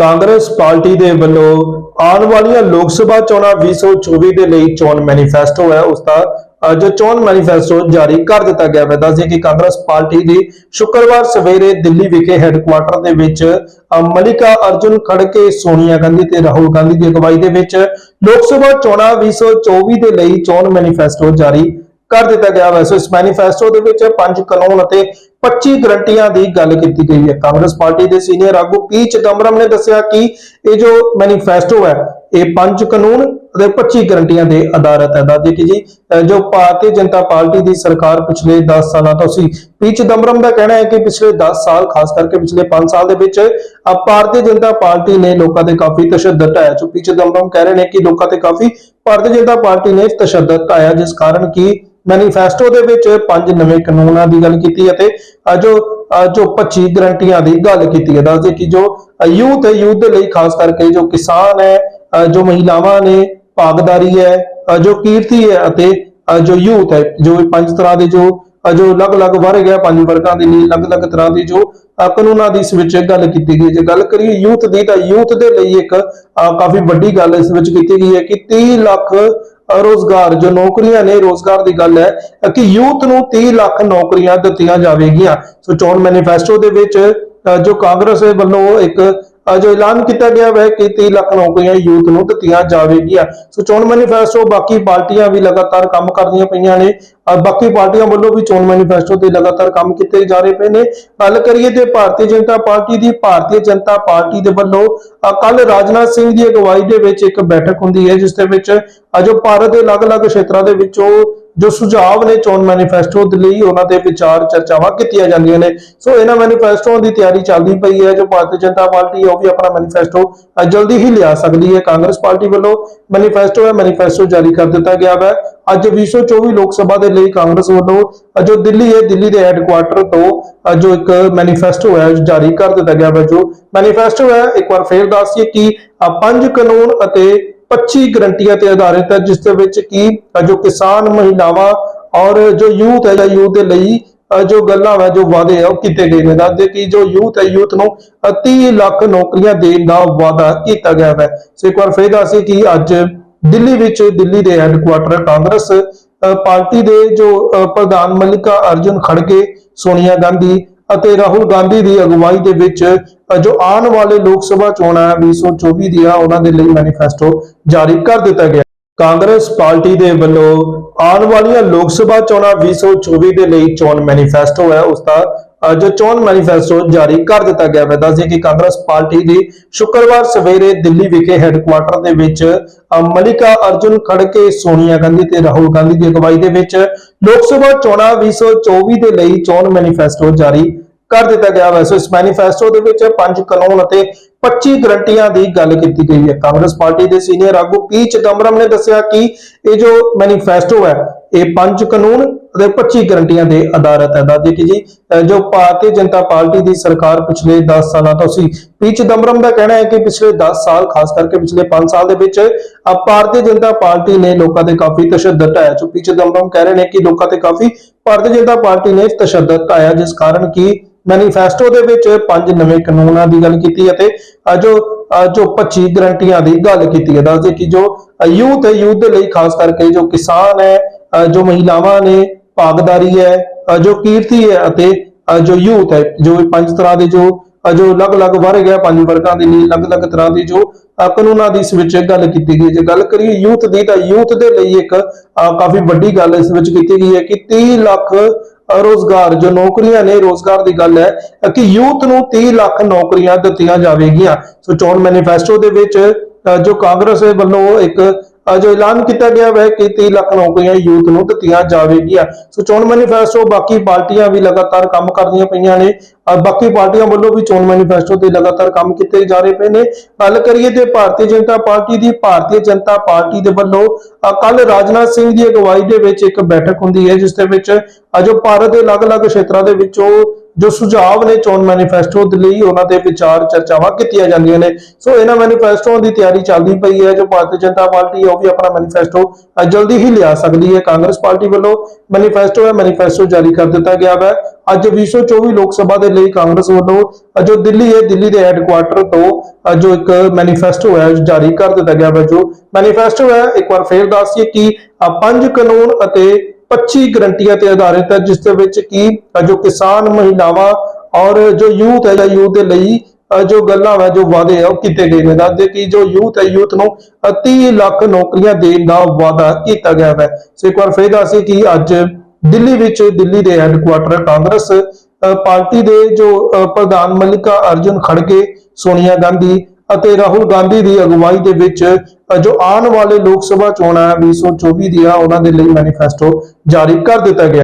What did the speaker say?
Congress party ਦੇ ਵੱਲੋਂ ਆਉਣ ਵਾਲੀਆਂ ਲੋਕ ਸਭਾ ਚੋਣਾਂ 2024 ਦੇ ਲਈ ਚੋਣ ਮੈਨੀਫੈਸਟੋ ਹੈ। ਉਸ ਦਾ ਜੋ ਚੋਣ ਮੈਨੀਫੈਸਟੋ ਜਾਰੀ ਕਰ ਦਿੱਤਾ ਗਿਆ ਹੈ ਦੱਸਦੇ ਕਿ ਕਾਂਗਰਸ ਪਾਰਟੀ ਦੀ ਸ਼ੁੱਕਰਵਾਰ ਸਵੇਰੇ ਦਿੱਲੀ ਵਿਖੇ ਹੈੱਡਕੁਆਰਟਰ ਦੇ ਵਿੱਚ ਮਲਿਕਾ ਅਰਜੁਨ ਖੜਕੇ, ਸੋਨੀਆ ਗਾਂਧੀ ਤੇ ਰਾਹੁਲ ਗਾਂਧੀ ਦੀ ਅਗਵਾਈ ਦੇ ਵਿੱਚ ਲੋਕ ਸਭਾ ਚੋਣਾਂ 2024 ਦੇ ਲਈ ਚੋਣ ਮੈਨੀਫੈਸਟੋ ਜਾਰੀ ਕਰ ਦਿੱਤਾ ਗਿਆ ਹੈ ਸੋ। ਇਸ ਮੈਨੀਫੈਸਟੋ ਦੇ ਵਿੱਚ ਪੰਜ ਕਾਨੂੰਨ ਅਤੇ 25 ਗਰੰਟੀਆਂ ਦੀ ਗੱਲ ਕੀਤੀ ਗਈ ਹੈ। ਕਾਂਗਰਸ ਪਾਰਟੀ ਦੇ ਸੀਨੀਅਰ ਆਗੂ ਪੀ ਚਿਦੰਬਰਮ ਨੇ ਦੱਸਿਆ ਕਿ ਇਹ ਜੋ ਮੈਨੀਫੈਸਟੋ ਹੈ, ਇਹ ਪੰਜ ਕਾਨੂੰਨ ਅਤੇ 25 ਗਰੰਟੀਆਂ ਦੇ ਆਧਾਰਿਤ ਹੈ। ਦੱਸਦੇ ਕਿ ਜੀ ਜੋ ਭਾਰਤੀ ਜਨਤਾ ਪਾਰਟੀ ਦੀ ਸਰਕਾਰ ਪਿਛਲੇ 10 ਸਾਲਾਂ ਤੋਂ ਸੀ। ਪੀ ਚਿਦੰਬਰਮ ਦਾ ਕਹਿਣਾ ਹੈ ਕਿ ਪਿਛਲੇ 10 ਸਾਲ, ਖਾਸ ਕਰਕੇ ਪਿਛਲੇ 5 ਸਾਲ ਦੇ ਵਿੱਚ ਭਾਰਤੀ ਜਨਤਾ ਪਾਰਟੀ ਨੇ ਲੋਕਾਂ ਤੇ ਕਾਫੀ ਤਸ਼ੱਦਦ ਢਾਇਆ। ਜੋ ਪੀ ਚਿਦੰਬਰਮ ਕਹਿ ਰਹੇ ਨੇ ਕਿ ਲੋਕਾਂ ਤੇ ਕਾਫੀ ਭਾਰਤੀ ਜਨਤਾ ਪਾਰਟੀ ਨੇ ਤਸ਼ੱਦਦ ਢਾਇਆ, ਜਿਸ ਕਾਰਨ ਕਿ ਮੈਨੀਫੈਸਟੋ ਦੇ ਵਿੱਚ ਪੰਜ ਨਵੇਂ ਕਾਨੂੰਨਾਂ ਦੀ ਗੱਲ ਕੀਤੀ ਅਤੇ ਅ ਜੋ ਜੋ 25 ਗਰੰਟੀਆਂ ਦੀ ਗੱਲ ਕੀਤੀ ਹੈ। ਦੱਸਦੇ ਕਿ ਜੋ ਯੂਥ ਹੈ, ਯੂਥ ਦੇ ਲਈ ਖਾਸ ਕਰਕੇ ਜੋ ਕਿਸਾਨ ਹੈ ਜੋ ਮਹਿਲਾਵਾਂ ਨੇ ਭਾਗਦਾਰੀ ਹੈ ਜੋ ਕੀਰਤੀ ਹੈ ਅਤੇ ਜੋ ਯੂਥ ਹੈ, ਜੋ ਪੰਜ ਤਰ੍ਹਾਂ ਦੇ ਜੋ ਜੋ ਅਲੱਗ-ਅਲੱਗ ਵਰਗ ਹੈ ਪੰਜ ਵਰਗਾਂ ਦੇ ਲਈ ਅਲੱਗ-ਅਲੱਗ ਤਰ੍ਹਾਂ ਦੀ ਜੋ ਕਾਨੂੰਨਾਂ ਦੀ ਇਸ ਵਿੱਚ ਗੱਲ ਕੀਤੀ ਗਈ ਜੇ ਗੱਲ ਕਰੀਏ ਯੂਥ ਦੀ ਤਾਂ ਯੂਥ ਦੇ ਲਈ ਇੱਕ ਕਾਫੀ ਵੱਡੀ ਗੱਲ ਇਸ ਵਿੱਚ ਕੀਤੀ ਗਈ ਹੈ ਕਿ 30 ਲੱਖ ਰੋਜ਼ਗਾਰ, ਜੋ ਨੌਕਰੀਆਂ ਨੇ, ਰੋਜ਼ਗਾਰ ਦੀ ਗੱਲ ਹੈ ਕਿ ਯੂਥ ਨੂੰ 30 ਲੱਖ ਨੌਕਰੀਆਂ ਦਿੱਤੀਆਂ ਜਾਵੇਗੀਆਂ। ਸੋ ਚੋਣ ਮੈਨੀਫੈਸਟੋ ਦੇ ਵਿੱਚ ਜੋ ਕਾਂਗਰਸ ਵੱਲੋਂ ਇੱਕ ਅ, ਜੋ ਐਲਾਨ ਕੀਤਾ ਗਿਆ ਹੈ ਕਿ 30 ਲੱਖ ਨੌਕਰੀਆਂ ਯੂਥ ਨੂੰ ਦਿੱਤੀਆਂ ਜਾਵੇਗੀਆਂ। ਸੋ ਚੋਣ ਮੈਨੀਫੈਸਟੋ ਬਾਕੀ ਪਾਰਟੀਆਂ ਵੀ ਲਗਾਤਾਰ ਕੰਮ ਕਰਦੀਆਂ ਪਈਆਂ ਨੇ। ਬਾਕੀ ਪਾਰਟੀਆਂ ਵੱਲੋਂ ਵੀ ਚੋਣ ਮੈਨੀਫੈਸਟੋ ਤੇ ਲਗਾਤਾਰ ਕੰਮ ਕੀਤੇ ਜਾ ਰਹੇ ਪਏ ਨੇ। ਗੱਲ ਕਰੀਏ ਤੇ ਭਾਰਤੀ ਜਨਤਾ ਪਾਰਟੀ ਦੀ ਭਾਰਤੀ ਜਨਤਾ ਪਾਰਟੀ ਦੇ ਵੱਲੋਂ ਕੱਲ ਰਾਜਨਾਥ ਸਿੰਘ ਦੀ ਅਗਵਾਈ ਦੇ ਵਿੱਚ ਇੱਕ ਬੈਠਕ ਹੁੰਦੀ ਹੈ ਜਿਸ ਦੇ ਵਿੱਚ ਅ, ਜੋ ਭਾਰਤ ਦੇ ਅਲੱਗ-ਅਲੱਗ ਖੇਤਰਾਂ ਦੇ ਵਿੱਚੋਂ ਜੋ ਸੁਝਾਅ ਨੇ ਚੋਣ ਮੈਨੀਫੈਸਟੋ ਦੇ ਲਈ ਉਹਨਾਂ ਦੇ ਵਿਚਾਰ ਚਰਚਾਵਾਂ ਕੀਤੀਆਂ ਜਾਂਦੀਆਂ ਨੇ। ਸੋ ਇਹਨਾਂ ਮੈਨੀਫੈਸਟੋ ਦੀ ਤਿਆਰੀ ਚੱਲਦੀ ਪਈ ਹੈ। ਜੋ ਭਾਰਤੀ ਜਨਤਾ ਪਾਰਟੀ ਉਹ ਵੀ ਆਪਣਾ ਮੈਨੀਫੈਸਟੋ ਜਲਦੀ ਹੀ ਲਿਆ ਸਕਦੀ ਹੈ। ਕਾਂਗਰਸ ਪਾਰਟੀ ਵੱਲੋਂ ਮੈਨੀਫੈਸਟੋ ਹੈ, ਮੈਨੀਫੈਸਟੋ ਜਾਰੀ ਕਰ ਦਿੱਤਾ ਗਿਆ ਹੈ ਅੱਜ 2024 ਲੋਕ ਸਭਾ ਦੇ ਲਈ ਕਾਂਗਰਸ ਵੱਲੋਂ ਜੋ ਦਿੱਲੀ ਹੈ ਦਿੱਲੀ ਦੇ ਹੈੱਡਕੁਆਰਟਰ ਤੋਂ ਜੋ ਇੱਕ ਮੈਨੀਫੈਸਟੋ ਹੈ ਜਾਰੀ ਕਰ ਦਿੱਤਾ ਗਿਆ ਹੈ ਜੋ ਮੈਨੀਫੈਸਟੋ ਹੈ ਇੱਕ ਵਾਰ ਫੇਰ ਦੱਸੀਏ ਕਿ ਪੰਜ ਕਾਨੂੰਨ ਅਤੇ 25 ਗਰੰਟੀਆਂ ਤੇ ਆਧਾਰਿਤ ਹੈ ਜਿਸ ਦੇ ਵਿੱਚ ਕਿ ਜੋ ਕਿਸਾਨ ਮਹਿਲਾਵਾਂ ਔਰ ਜੋ ਯੂਥ ਹੈ ਜਾਂ ਯੂਥ ਦੇ ਲਈ ਜੋ ਗੱਲਾਂ ਵਾ ਜੋ ਵਾਅਦੇ ਹੈ ਉਹ ਕੀਤੇ ਗਏ ਨੇ। ਦੱਸਦੇ ਕਿ ਜੋ ਯੂਥ ਹੈ ਯੂਥ ਨੂੰ ਅ, 30 ਲੱਖ ਨੌਕਰੀਆਂ ਦੇਣ ਦਾ ਵਾਅਦਾ ਕੀਤਾ ਗਿਆ ਹੈ ਸੋ ਇੱਕ ਵਾਰ ਫੇਰ ਦੱਸੀਏ ਕਿ ਅੱਜ ਦਿੱਲੀ ਵਿੱਚ, ਦਿੱਲੀ ਦੇ ਹੈੱਡਕੁਆਰਟਰ ਕਾਂਗਰਸ ਪਾਰਟੀ ਦੇ ਜੋ ਪ੍ਰਧਾਨ ਮੱਲਿਕਾ ਅਰਜੁਨ ਖੜਗੇ, ਸੋਨੀਆ ਗਾਂਧੀ ਅਤੇ ਰਾਹੁਲ ਗਾਂਧੀ ਦੀ ਅਗਵਾਈ ਦੇ ਵਿੱਚ ਜੋ ਆਉਣ ਵਾਲੇ ਲੋਕ ਸਭਾ ਚੋਣਾਂ 2024 ਦੀਆਂ, ਉਹਨਾਂ ਦੇ ਲਈ ਮੈਨੀਫੈਸਟੋ ਜਾਰੀ ਕਰ ਦਿੱਤਾ ਗਿਆ। ਕਾਂਗਰਸ ਪਾਰਟੀ ਦੇ ਵੱਲੋਂ ਆਉਣ ਵਾਲੀਆਂ ਲੋਕ ਸਭਾ ਚੋਣਾਂ 2024 ਦੇ ਲਈ ਚੋਣ ਮੈਨੀਫੈਸਟੋ ਹੈ, ਉਸ ਦਾ ਜੋ ਚੋਣ ਮੈਨੀਫੈਸਟੋ ਜਾਰੀ ਕਰ ਦਿੱਤਾ ਗਿਆ ਹੈ ਦੱਸਦੇ ਕਿ ਕਾਂਗਰਸ ਪਾਰਟੀ ਦੀ ਸ਼ੁੱਕਰਵਾਰ ਸਵੇਰੇ ਦਿੱਲੀ ਵਿਖੇ ਹੈੱਡਕੁਆਰਟਰ ਦੇ ਵਿੱਚ ਮਲਿਕਾ ਅਰਜੁਨ ਖੜਕੇ, ਸੋਨੀਆ ਗਾਂਧੀ ਤੇ ਰਾਹੁਲ ਗਾਂਧੀ ਦੀ ਅਗਵਾਈ ਦੇ ਵਿੱਚ ਲੋਕ ਸਭਾ ਚੋਣਾਂ 2024 ਦੇ ਲਈ ਚੋਣ ਮੈਨੀਫੈਸਟੋ ਜਾਰੀ ਕਰ ਦਿੱਤਾ ਗਿਆ ਹੈ ਸੋ ਇਸ ਮੈਨੀਫੈਸਟੋ ਦੇ ਵਿੱਚ ਪੰਜ ਕਾਨੂੰਨ ਅਤੇ 25 ਗਰੰਟੀਆਂ ਦੀ ਗੱਲ ਕੀਤੀ ਗਈ ਹੈ। ਕਾਂਗਰਸ ਪਾਰਟੀ ਦੇ ਸੀਨੀਅਰ ਆਗੂ ਪੀ ਚਿਦੰਬਰਮ ਨੇ ਦੱਸਿਆ ਕਿ ਇਹ ਜੋ ਮੈਨੀਫੈਸਟੋ ਹੈ, ਇਹ ਪੰਜ ਕਾਨੂੰਨ ਅਤੇ 25 ਗਰੰਟੀਆਂ ਦੇ ਆਧਾਰਿਤ ਹੈ। ਦੱਸਦੇ ਕਿ ਜੀ ਜੋ ਭਾਰਤੀ ਜਨਤਾ ਪਾਰਟੀ ਦੀ ਸਰਕਾਰ ਪਿਛਲੇ 10 ਸਾਲਾਂ ਤੋਂ ਸੀ ਪੀ ਚਿਦੰਬਰਮ ਦਾ ਕਹਿਣਾ ਹੈ ਕਿ ਪਿਛਲੇ 10 ਸਾਲ ਖਾਸ ਕਰਕੇ ਪਿਛਲੇ 5 ਸਾਲ ਦੇ ਵਿੱਚ ਭਾਰਤੀ ਜਨਤਾ ਪਾਰਟੀ ਨੇ ਲੋਕਾਂ ਤੇ ਕਾਫੀ ਤਸ਼ੱਦਦ ਢਾਇਆ। ਜੋ ਪੀ ਚਿਦੰਬਰਮ ਕਹਿ ਰਹੇ ਨੇ ਕਿ ਲੋਕਾਂ ਤੇ ਕਾਫੀ ਭਾਰਤੀ ਜਨਤਾ ਪਾਰਟੀ ਨੇ ਤਸ਼ੱਦਦ ਢਾਇਆ ਜਿਸ ਕਾਰਨ ਕਿ ਮੈਨੀਫੈਸਟੋ ਦੇ ਵਿੱਚ ਪੰਜ ਨਵੇਂ ਕਾਨੂੰਨਾਂ ਦੀ ਗੱਲ ਕੀਤੀ ਅਤੇ ਜੋ ਅ, ਜੋ 25 ਗਰੰਟੀਆਂ ਦੀ ਗੱਲ ਕੀਤੀ ਹੈ। ਦੱਸਦੇ ਕਿ ਜੋ ਯੂਥ ਹੈ ਯੂਥ ਦੇ ਲਈ ਖਾਸ ਕਰਕੇ ਜੋ ਕਿਸਾਨ ਹੈ ਜੋ ਮਹਿਲਾਵਾਂ ਨੇ ਭਾਗਦਾਰੀ ਹੈ ਜੋ ਕੀਰਤੀ ਹੈ ਅਤੇ ਜੋ ਯੂਥ ਹੈ ਜੋ ਪੰਜ ਤਰ੍ਹਾਂ ਦੇ ਜੋ ਜੋ ਅਲੱਗ-ਅਲੱਗ ਵਰਗ ਹੈ ਪੰਜ ਵਰਗਾਂ ਦੇ ਲਈ ਅਲੱਗ-ਅਲੱਗ ਤਰ੍ਹਾਂ ਦੀ ਜੋ ਕਾਨੂੰਨਾਂ ਦੀ ਇਸ ਵਿੱਚ ਗੱਲ ਕੀਤੀ ਗਈ ਜੇ ਗੱਲ ਕਰੀਏ ਯੂਥ ਦੀ ਤਾਂ ਯੂਥ ਦੇ ਲਈ ਇੱਕ ਕਾਫੀ ਵੱਡੀ ਗੱਲ ਇਸ ਵਿੱਚ ਕੀਤੀ ਗਈ ਹੈ ਕਿ 30 ਲੱਖ ਅ, ਰੋਜ਼ਗਾਰ ਜੋ ਨੌਕਰੀਆਂ ਨੇ ਰੋਜ਼ਗਾਰ ਦੀ ਗੱਲ ਹੈ ਕਿ ਯੂਥ ਨੂੰ 30 ਲੱਖ ਨੌਕਰੀਆਂ ਦਿੱਤੀਆਂ ਜਾਵੇਗੀਆਂ। ਸੋ ਚੋਣ ਮੈਨੀਫੈਸਟੋ ਦੇ ਵਿੱਚ ਜੋ ਕਾਂਗਰਸ ਵੱਲੋਂ ਇੱਕ ਅ, ਜੋ ਐਲਾਨ ਕੀਤਾ ਗਿਆ ਹੈ ਕਿ 30 ਲੱਖ ਨੌਕਰੀਆਂ ਯੂਥ ਨੂੰ ਦਿੱਤੀਆਂ ਜਾਵੇਗੀਆਂ। ਸੋ ਚੋਣ ਮੈਨੀਫੈਸਟੋ ਬਾਕੀ ਪਾਰਟੀਆਂ ਵੀ ਲਗਾਤਾਰ ਕੰਮ ਕਰਦੀਆਂ ਪਈਆਂ ਨੇ। ਬਾਕੀ ਪਾਰਟੀਆਂ ਵੱਲੋਂ ਵੀ ਚੋਣ ਮੈਨੀਫੈਸਟੋ ਤੇ ਲਗਾਤਾਰ ਕੰਮ ਕੀਤੇ ਜਾ ਰਹੇ ਪਏ ਨੇ। ਗੱਲ ਕਰੀਏ ਤੇ ਭਾਰਤੀ ਜਨਤਾ ਪਾਰਟੀ ਦੀ ਭਾਰਤੀ ਜਨਤਾ ਪਾਰਟੀ ਦੇ ਵੱਲੋਂ ਕੱਲ ਰਾਜਨਾਥ ਸਿੰਘ ਦੀ ਅਗਵਾਈ ਦੇ ਵਿੱਚ ਇੱਕ ਬੈਠਕ ਹੁੰਦੀ ਹੈ ਜਿਸ ਦੇ ਵਿੱਚ ਅ, ਜੋ ਭਾਰਤ ਦੇ ਅਲੱਗ-ਅਲੱਗ ਖੇਤਰਾਂ ਦੇ ਵਿੱਚੋਂ ਜੋ ਸੁਝਾਅ ਨੇ ਚੋਣ ਮੈਨੀਫੈਸਟੋ ਦੇ ਲਈ ਉਹਨਾਂ ਦੇ ਵਿਚਾਰ ਚਰਚਾਵਾਂ ਕੀਤੀਆਂ ਜਾਂਦੀਆਂ ਨੇ। ਸੋ ਇਹਨਾਂ ਮੈਨੀਫੈਸਟੋ ਦੀ ਤਿਆਰੀ ਚੱਲਦੀ ਪਈ ਹੈ। ਜੋ ਭਾਰਤੀ ਜਨਤਾ ਪਾਰਟੀ ਉਹ ਵੀ ਆਪਣਾ ਮੈਨੀਫੈਸਟੋ ਜਲਦੀ ਹੀ ਲਿਆ ਸਕਦੀ ਹੈ। ਕਾਂਗਰਸ ਪਾਰਟੀ ਵੱਲੋਂ ਮੈਨੀਫੈਸਟੋ ਹੈ, ਮੈਨੀਫੈਸਟੋ ਜਾਰੀ ਕਰ ਦਿੱਤਾ ਗਿਆ ਹੈ। ਅੱਜ 2024 ਲੋਕ ਸਭਾ ਦੇ ਲਈ ਕਾਂਗਰਸ ਵੱਲੋਂ ਜੋ ਦਿੱਲੀ ਹੈ, ਦਿੱਲੀ ਦੇ ਹੈੱਡਕੁਆਰਟਰ ਤੋਂ ਜੋ ਇੱਕ ਮੈਨੀਫੈਸਟੋ ਹੈ, ਜਾਰੀ ਕਰ ਦਿੱਤਾ ਗਿਆ ਹੈ। ਜੋ ਮੈਨੀਫੈਸਟੋ ਹੈ, ਇੱਕ ਵਾਰ ਫੇਰ ਦੱਸੀਏ ਕਿ ਪੰਜ ਕਾਨੂੰਨ ਅਤੇ 25 ਗਰੰਟੀਆਂ ਤੇ ਆਧਾਰਿਤ ਹੈ ਜਿਸ ਦੇ ਵਿੱਚ ਕੀ ਜੋ ਕਿਸਾਨ ਮਹਿਲਾਵਾਂ ਔਰ ਜੋ ਯੂਥ ਹੈ ਜਾਂ ਯੂਥ ਦੇ ਲਈ ਜੋ ਗੱਲਾਂ ਵਾ ਜੋ ਵਾਅਦੇ ਆ ਉਹ ਕੀਤੇ ਗਏ ਨੇ। ਦੱਸਦੇ ਕਿ ਜੋ ਯੂਥ ਹੈ ਯੂਥ ਨੂੰ ਅ, 30 ਲੱਖ ਨੌਕਰੀਆਂ ਦੇਣ ਦਾ ਵਾਅਦਾ ਕੀਤਾ ਗਿਆ ਹੈ ਸੋ ਇੱਕ ਵਾਰ ਫੇਰ ਦੱਸੀਏ ਕਿ ਅੱਜ ਦਿੱਲੀ ਵਿੱਚ ਦਿੱਲੀ ਦੇ ਹੈੱਡਕੁਆਰਟਰ ਕਾਂਗਰਸ ਪਾਰਟੀ ਦੇ ਜੋ ਪ੍ਰਧਾਨ ਮੱਲਿਕਾ ਅਰਜੁਨ ਖੜਗੇ ਸੋਨੀਆ ਗਾਂਧੀ ਅਤੇ ਰਾਹੁਲ ਗਾਂਧੀ ਦੀ ਅਗਵਾਈ ਦੇ ਵਿੱਚ ਜੋ ਆਉਣ ਵਾਲੇ ਲੋਕ ਸਭਾ ਚੋਣਾਂ 2024 ਦੀਆਂ, ਉਹਨਾਂ ਦੇ ਲਈ ਮੈਨੀਫੈਸਟੋ ਜਾਰੀ ਕਰ ਦਿੱਤਾ ਗਿਆ।